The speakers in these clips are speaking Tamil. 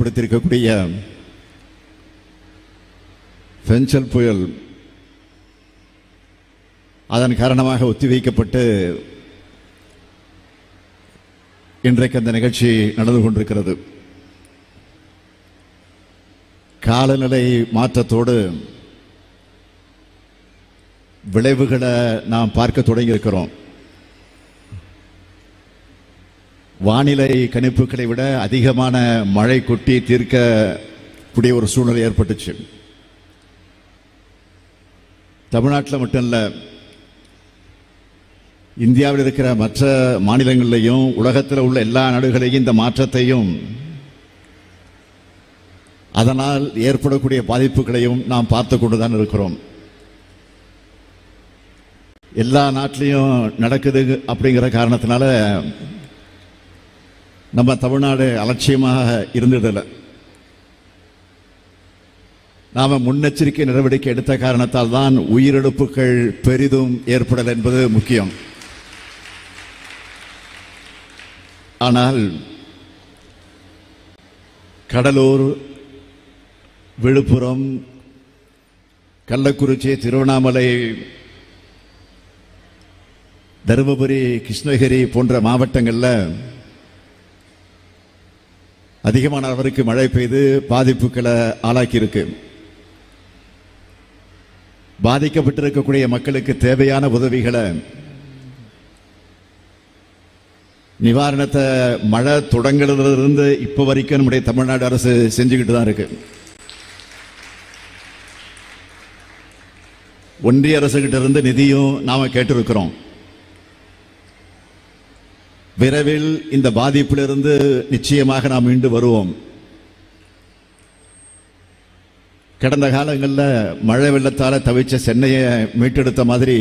கொடுத்திருக்கக்கூடிய பெஞ்சல் புயல் அதன் காரணமாக ஒத்திவைக்கப்பட்டு இன்றைக்கு அந்த நிகழ்ச்சி நடந்து கொண்டிருக்கிறது. காலநிலை மாற்றத்தோடு விளைவுகளை நாம் பார்க்க தொடங்கியிருக்கிறோம். வானிலை கணிப்புகளை விட அதிகமான மழை கொட்டி தீர்க்கக்கூடிய ஒரு சூழ்நிலை ஏற்பட்டுச்சு. தமிழ்நாட்டில் மட்டும் இல்லை இந்தியாவில் இருக்கிற மற்ற மாநிலங்களிலையும் உலகத்தில் உள்ள எல்லா நாடுகளையும் இந்த மாற்றத்தையும் அதனால் ஏற்படக்கூடிய பாதிப்புகளையும் நாம் பார்த்து கொண்டுதான் இருக்கிறோம். எல்லா நாட்டிலையும் நடக்குது அப்படிங்கிற காரணத்தினால நம்ம தமிழ்நாடு அலட்சியமாக இருந்ததில்லை. நாம முன்னெச்சரிக்கை நடவடிக்கை எடுத்த காரணத்தால் தான் உயிரிழப்புகள் பெரிதும் ஏற்படல் என்பது முக்கியம். ஆனால் கடலூர் விழுப்புரம் கள்ளக்குறிச்சி திருவண்ணாமலை தருமபுரி கிருஷ்ணகிரி போன்ற மாவட்டங்களில் அதிகமான அளவிற்கு மழை பெய்து பாதிப்புகளை ஆளாக்கியிருக்கு. பாதிக்கப்பட்டிருக்கக்கூடிய மக்களுக்கு தேவையான உதவிகளை நிவாரணத்தை மழை தொடங்குறதுலேருந்து இப்போ வரைக்கும் நம்முடைய தமிழ்நாடு அரசு செஞ்சுக்கிட்டு தான் இருக்கு. ஒன்றிய அரசுகிட்ட இருந்து நிதியும் நாம் கேட்டிருக்கிறோம். விரைவில் இந்த பாதிப்பிலிருந்து நிச்சயமாக நாம் மீண்டு வருவோம். கடந்த காலங்களில் மழை வெள்ளத்தால் தவிச்ச சென்னையை மீட்டெடுத்த மாதிரி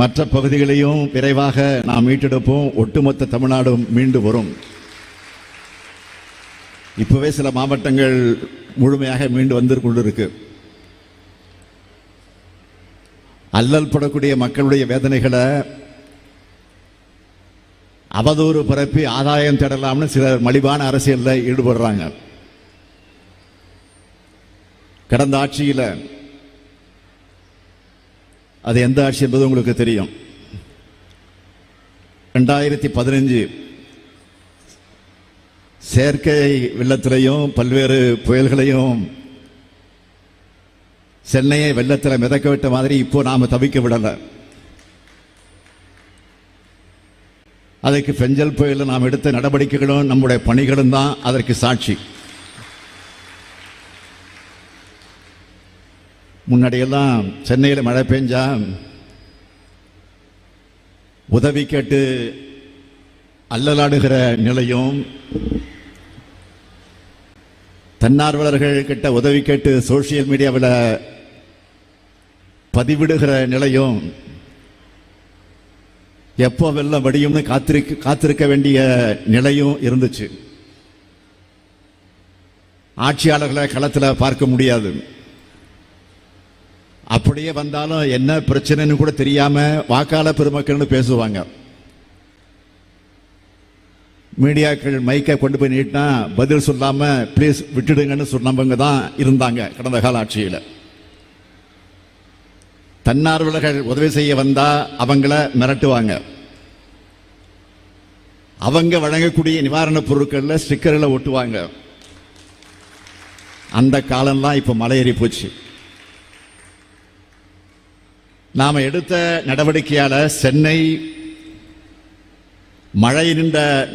மற்ற பகுதிகளையும் விரைவாக நாம் மீட்டெடுப்போம். ஒட்டுமொத்த தமிழ்நாடும் மீண்டு வரும். இப்போவே சில மாவட்டங்கள் முழுமையாக மீண்டு வந்து கொண்டிருக்கு. அல்லல் படக்கூடிய மக்களுடைய வேதனைகளை அவதூறு பரப்பி ஆதாயம் தேடலாம்னு சிலர் மலிவான அரசியலில் ஈடுபடுறாங்க. கடந்த ஆட்சியில் அது எந்த ஆட்சி என்பது உங்களுக்கு தெரியும். ரெண்டாயிரத்தி பதினஞ்சு செயற்கை வெள்ளத்திலையும் பல்வேறு புயல்களையும் சென்னையை வெள்ளத்தில் மிதக்க விட்ட மாதிரி இப்போ நாம் தவிக்க விடலை. அதற்கு பெஞ்சல் புயலில் நாம் எடுத்த நடவடிக்கைகளும் நம்முடைய பணிகளும் தான் அதற்கு சாட்சி. முன்னாடியெல்லாம் சென்னையில் மழை பெஞ்சா உதவி கேட்டு அல்லலாடுகிற நிலையும் தன்னார்வலர்கள் கிட்ட உதவி கேட்டு சோசியல் மீடியாவில் பதிவிடுகிற நிலையும் எப்போ வெள்ளம் வடியும்னு காத்திருக்க காத்திருக்க வேண்டிய நிலையும் இருந்துச்சு. ஆட்சியாளர்களை களத்தில் பார்க்க முடியாது. அப்படியே வந்தாலும் என்ன பிரச்சனைன்னு கூட தெரியாம வாக்காள பெருமக்கள்னு பேசுவாங்க. மீடியாக்கள் மைக்கை கொண்டு போய் நீட்டினா பதில் சொல்லாம ப்ளீஸ் விட்டுடுங்கன்னு சொன்னவங்க தான் இருந்தாங்க கடந்த கால ஆட்சியில். தன்னார்வலர்கள் உதவி செய்ய வந்தா அவங்கள மிரட்டுவாங்க. அவங்க வழங்கக்கூடிய நிவாரணப் பொருட்கள்ல ஸ்டிக்கரில் ஒட்டுவாங்க. அந்த காலம்லாம் இப்ப மலையேறி போச்சு. நாம எடுத்த நடவடிக்கையால சென்னை மழை நின்ற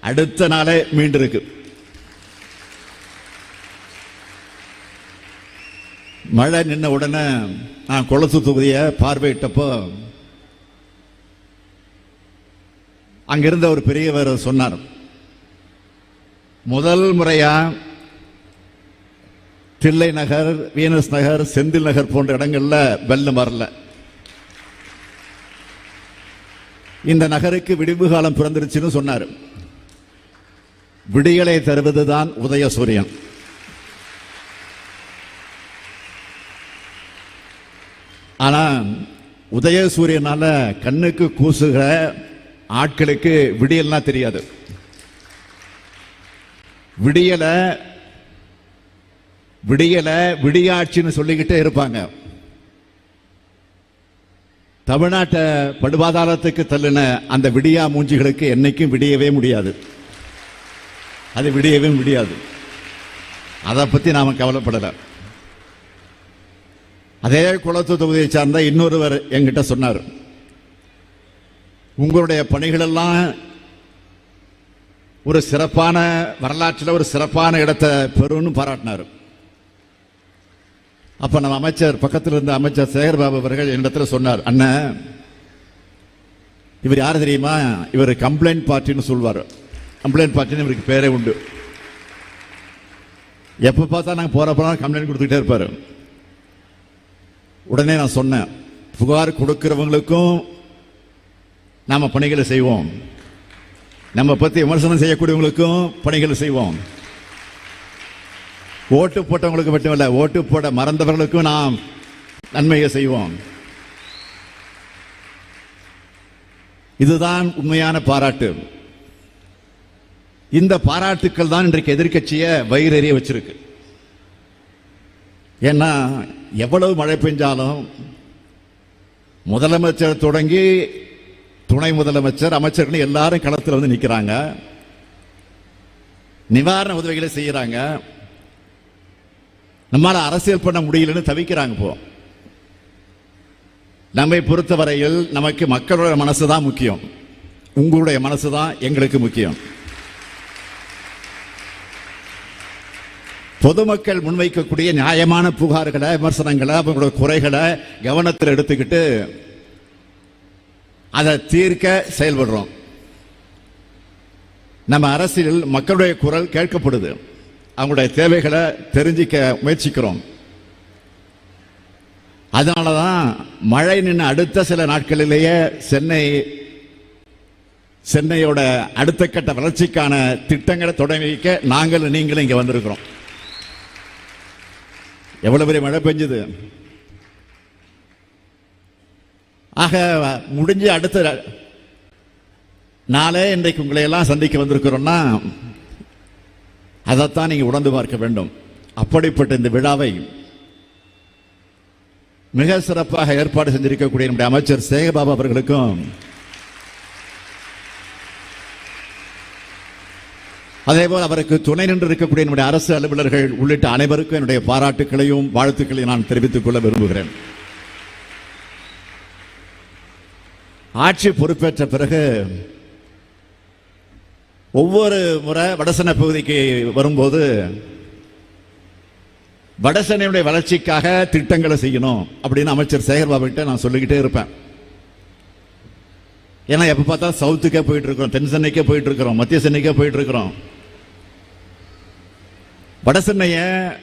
அடுத்த நாளே மீண்டிருக்கு. மழை நின்ன உடனே நான் குளத்து தொகுதியை பார்வையிட்டப்போ அங்கிருந்த ஒரு பெரியவர் சொன்னார் முதல் முறையா தில்லை நகர் வீனஸ் நகர் செந்தில் நகர் போன்ற இடங்கள்ல வெள்ளம் வரல. இந்த நகருக்கு விடிவு காலம் பிறந்துருச்சுன்னு சொன்னார். விடியலை தருவதுதான் ஆனால் உதய சூரியனால் கண்ணுக்கு கூசுகிற ஆட்களுக்கு விடியல்னா தெரியாது. விடியல விடியல விடியாட்சின்னு சொல்லிக்கிட்டே இருப்பாங்க. தமிழ்நாட்டை படுபாதாரத்துக்கு தள்ளின அந்த விடியா மூஞ்சிகளுக்கு என்னைக்கும் விடியவே முடியாது. அது விடியவே முடியாது. அதை பத்தி நாம கவலைப்படலை. அதே குளத்து தொகுதியை சார்ந்த இன்னொருவர் என்கிட்ட சொன்னார். உங்களுடைய பணிகளெல்லாம் ஒரு சிறப்பான வரலாற்றில் ஒரு சிறப்பான இடத்தை பெறும்னு பாராட்டினார். அப்போ நம்ம அமைச்சர் பக்கத்தில் இருந்த அமைச்சர் சேகர்பாபு அவர்கள் என்னிடத்தில் சொன்னார் அண்ணன் இவர் யார் தெரியுமா? இவர் கம்ப்ளைண்ட் பார்ட்டின்னு சொல்வார். கம்ப்ளைண்ட் பார்ட்டின்னு இவருக்கு பேரே உண்டு. எப்போ பார்த்தா நாங்கள் போகிறப்பெல்லாம் கம்ப்ளைண்ட் கொடுத்துக்கிட்டே இருப்பார். உடனே நான் சொன்னேன் புகார் கொடுக்கிறவங்களுக்கும் நாம பணிகளை செய்வோம். நம்ம பத்தி விமர்சனம் செய்யக்கூடியவங்களுக்கும் பணிகளை செய்வோம். ஓட்டு போட்டவங்களுக்கு மட்டுமல்ல ஓட்டு போட மறந்தவர்களுக்கும் நாம் நன்மையை செய்வோம். இதுதான் உண்மையான பாராட்டு. இந்த பாராட்டுக்கள் தான் இன்றைக்கு எதிர்க்கட்சியை வயிறறிய வச்சிருக்கு. ஏன்னா எவ்வளவு மழை பெஞ்சாலும் முதலமைச்சர் தொடங்கி துணை முதலமைச்சர் அமைச்சர்கள் எல்லாரும் களத்தில் வந்து நிற்கிறாங்க நிவாரண உதவிகளை செய்கிறாங்க நம்மளால் அரசியல் பண்ண முடியலன்னு தவிக்கிறாங்க இப்போ. நம்மை பொறுத்தவரையில் நமக்கு மக்களோட மனசு தான் முக்கியம். உங்களுடைய மனசு தான் எங்களுக்கு முக்கியம். பொதுமக்கள் முன்வைக்கக்கூடிய நியாயமான புகார்களை விமர்சனங்களை அவங்களோட குறைகளை கவனத்தில் எடுத்துக்கிட்டு அதை தீர்க்க செயல்படுறோம். நம்ம அரசியல் மக்களுடைய குரல் கேட்கப்படுது. அவங்களுடைய தேவைகளை தெரிஞ்சிக்க முயற்சிக்கிறோம். அதனால தான் மழை நின்று அடுத்த சில நாட்களிலேயே சென்னை சென்னையோட அடுத்த கட்ட வளர்ச்சிக்கான திட்டங்களை தொடங்கி வைக்க நாங்களும் நீங்களும் இங்கே வந்திருக்கிறோம். எவ்வளவு பெரிய மழை பெஞ்சது? ஆக முடிஞ்சு அடுத்த நாளே இன்றைக்கு உங்களை எல்லாம் சந்திக்க வந்திருக்கிறோம்னா அதைத்தான் நீங்க உணர்ந்து பார்க்க வேண்டும். அப்படிப்பட்ட இந்த விழாவை மிக சிறப்பாக ஏற்பாடு செஞ்சிருக்கக்கூடிய நம்முடைய அமைச்சர் சேகபாபு அவர்களுக்கும் அதேபோல் அவருக்கு துணை நின்று இருக்கக்கூடிய என்னுடைய அரசு அலுவலர்கள் உள்ளிட்ட அனைவருக்கும் என்னுடைய பாராட்டுக்களையும் வாழ்த்துக்களையும் நான் தெரிவித்துக் கொள்ள விரும்புகிறேன். ஆட்சி பொறுப்பேற்ற பிறகு ஒவ்வொரு முறை வடசென்னை பகுதிக்கு வரும்போது வடசென்னையுடைய வளர்ச்சிக்காக திட்டங்களை செய்யணும் அப்படின்னு அமைச்சர் சேகர்பாபு கிட்ட நான் சொல்லிக்கிட்டே இருப்பேன். ஏன்னா எப்போ பார்த்தா சவுத்துக்கே போயிட்டு இருக்கிறோம் தென் சென்னைக்கே போயிட்டு இருக்கிறோம் மத்திய சென்னைக்கே போயிட்டு இருக்கிறோம். வடசென்னையை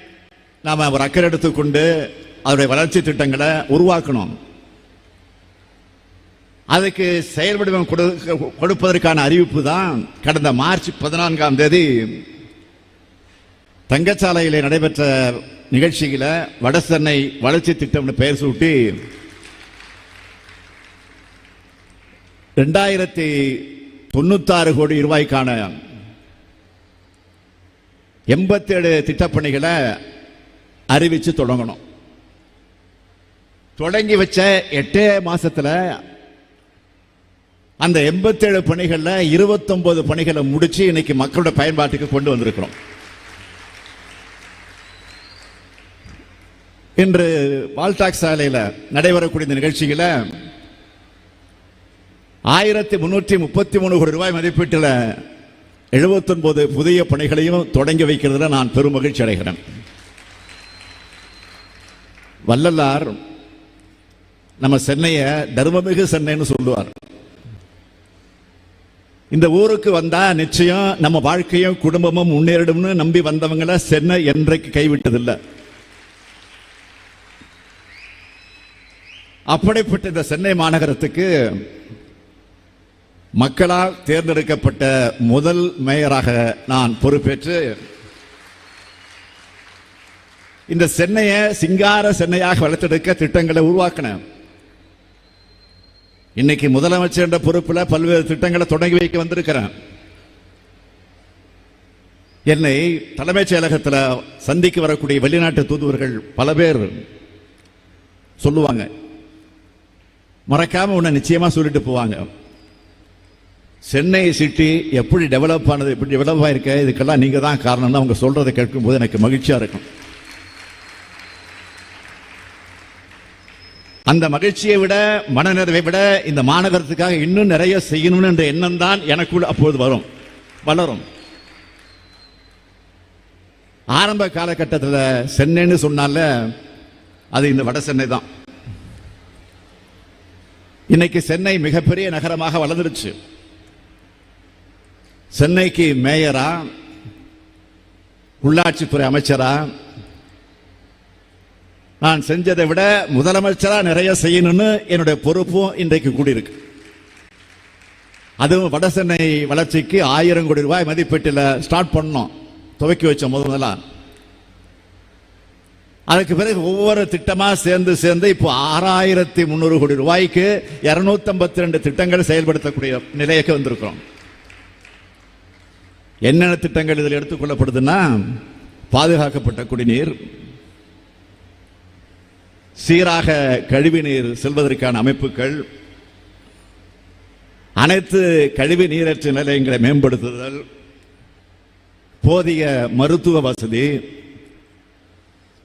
நாம் ஒரு அக்கறை எடுத்துக்கொண்டு அதனுடைய வளர்ச்சி திட்டங்களை உருவாக்கணும். அதுக்கு செயல்வடிவம் கொடு- கொடுப்பதற்கான அறிவிப்பு தான் கடந்த மார்ச் பதினான்காம் தேதி தங்கச்சாலையில் நடைபெற்ற நிகழ்ச்சியில் வட சென்னை வளர்ச்சி திட்டம்னு பெயர் சூட்டி ரெண்டாயிரத்தி தொண்ணூத்தாறு கோடி ரூபாய்க்கான எண்பத்தேழு திட்டப்பணிகளை அறிவிச்சு தொடங்கணும். தொடங்கி வச்ச எட்டே மாசத்துல அந்த எண்பத்தேழு பணிகளில் இருபத்தொன்பது பணிகளை முடிச்சு இன்னைக்கு மக்களோட பயன்பாட்டுக்கு கொண்டு வந்திருக்கிறோம். இன்று பால்டாக் சாலையில் நடைபெறக்கூடிய இந்த நிகழ்ச்சியில் ஆயிரத்தி முன்னூற்றி முப்பத்தி மூணு கோடி ரூபாய் மதிப்பீட்டில் 79 புதிய பணிகளையும் தொடங்கி வைக்கிறதுல நான் பெரும் மகிழ்ச்சி அடைகிறேன். வள்ளலார் நம்ம சென்னையை தர்மமிகு சென்னைன்னு சொல்லுவார். இந்த ஊருக்கு வந்தா நிச்சயம் நம்ம வாழ்க்கையும் குடும்பமும் முன்னேறிடும்னு நம்பி வந்தவங்கள சென்னை என்றைக்கு கைவிட்டதில்லை. அப்படிப்பட்ட இந்த சென்னை மாநகரத்துக்கு மக்களால் தேர்ந்தெடுக்கப்பட்ட முதல் மேயராக நான் பொறுப்பேற்று இந்த சென்னையை சிங்கார சென்னையாக வளர்த்தெடுக்க திட்டங்களை உருவாக்கினேன். இன்னைக்கு முதலமைச்சர் என்ற பொறுப்பில் பல்வேறு திட்டங்களை தொடங்கி வைக்க வந்திருக்கிறேன். என்னை தலைமைச் செயலகத்தில் சந்திக்க வரக்கூடிய வெளிநாட்டு தூதுவர்கள் பல பேர் சொல்லுவாங்க. மறக்காம உன்னை நிச்சயமா சொல்லிட்டு போவாங்க. சென்னை சிட்டி எப்படி டெவலப் ஆனது எப்படி டெவலப் ஆயிருக்க இதுக்கெல்லாம் நீங்க தான் காரணம்னு அவங்க சொல்றதை கேட்கும்போது எனக்கு மகிழ்ச்சியா இருக்கும். அந்த மகிழ்ச்சியை விட மனநிறைவை விட இந்த மாநகரத்துக்காக இன்னும் நிறைய செய்யணும்னு என்ற எண்ணம் தான் எனக்குள் அப்போது வரும் வளரும். ஆரம்ப காலகட்டத்தில் சென்னைன்னு சொன்னால அது இந்த வட சென்னை தான். இன்னைக்கு சென்னை மிகப்பெரிய நகரமாக வளர்ந்துருச்சு. சென்னைக்கு மேயரா உள்ளாட்சித்துறை அமைச்சரா நான் செஞ்சதை விட முதலமைச்சரா நிறைய செய்யணும்னு என்னுடைய பொறுப்பும் இன்றைக்கு கூடியிருக்கு. அதுவும் வட சென்னை வளர்ச்சிக்கு ஆயிரம் கோடி ரூபாய் மதிப்பீட்டில் ஸ்டார்ட் பண்ணோம். துவக்கி வச்ச முதல். முதலாம் அதுக்கு பிறகு ஒவ்வொரு திட்டமாக சேர்ந்து சேர்ந்து இப்போ ஆறாயிரத்தி முந்நூறு கோடி ரூபாய்க்கு இரநூத்தி ஐம்பத்தி ரெண்டு திட்டங்கள் செயல்படுத்தக்கூடிய நிலைக்கு வந்திருக்கிறோம். என்னென்ன திட்டங்கள் இதில் எடுத்துக்கொள்ளப்படுதுன்னா பாதுகாக்கப்பட்ட குடிநீர் சீராக கழிவுநீர் செல்வதற்கான அமைப்புகள் அனைத்து கழிவு நீரற்ற நிலையங்களை மேம்படுத்துதல் போதிய மருத்துவ வசதி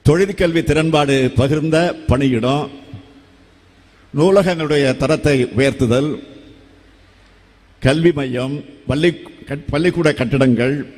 தொழிற்கல்வி திறன்பாடு பகிர்ந்த பணியிடம் நூலகங்களுடைய தரத்தை உயர்த்துதல் கல்வி மையம் பள்ளி பள்ளிக்கூட கட்டிடங்கள்